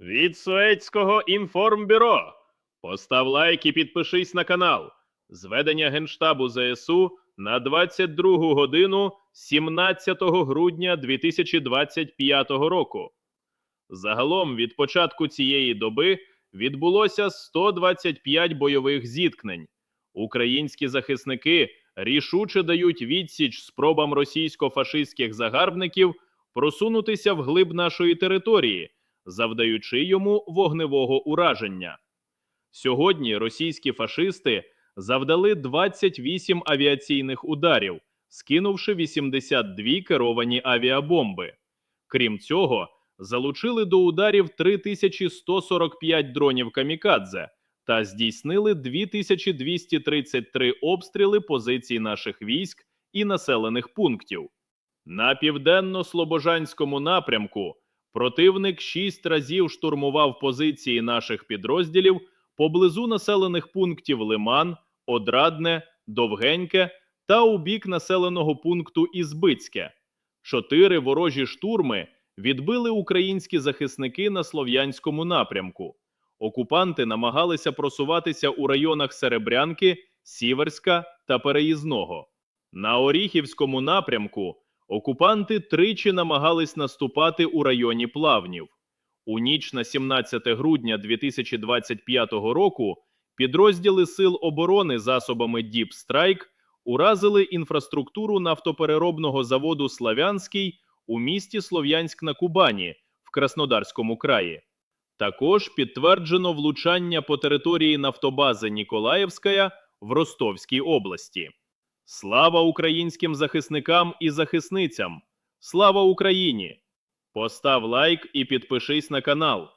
Від Суецького інформбюро. Постав лайк і підпишись на канал. Зведення Генштабу ЗСУ на 22 годину 17 грудня 2025 року. Загалом від початку цієї доби відбулося 125 бойових зіткнень. Українські захисники рішуче дають відсіч спробам російсько-фашистських загарбників просунутися вглиб нашої території, завдаючи йому вогневого ураження. Сьогодні російські фашисти завдали 28 авіаційних ударів, скинувши 82 керовані авіабомби. Крім цього, залучили до ударів 3145 дронів камікадзе та здійснили 2233 обстріли позицій наших військ і населених пунктів. На південно-слобожанському напрямку противник шість разів штурмував позиції наших підрозділів поблизу населених пунктів Лиман, Одрадне, Довгеньке та у бік населеного пункту Ізбицьке. Чотири ворожі штурми відбили українські захисники на слов'янському напрямку. Окупанти намагалися просуватися у районах Серебрянки, Сіверська та Переїзного. На Оріхівському напрямку окупанти тричі намагались наступати у районі Плавнів. У ніч на 17 грудня 2025 року підрозділи Сил оборони засобами Deep Strike уразили інфраструктуру нафтопереробного заводу Славянський у місті Слов'янськ на Кубані в Краснодарському краї. Також підтверджено влучання по території нафтобази Ніколаївська в Ростовській області. Слава українським захисникам і захисницям! Слава Україні! Постав лайк і підпишись на канал.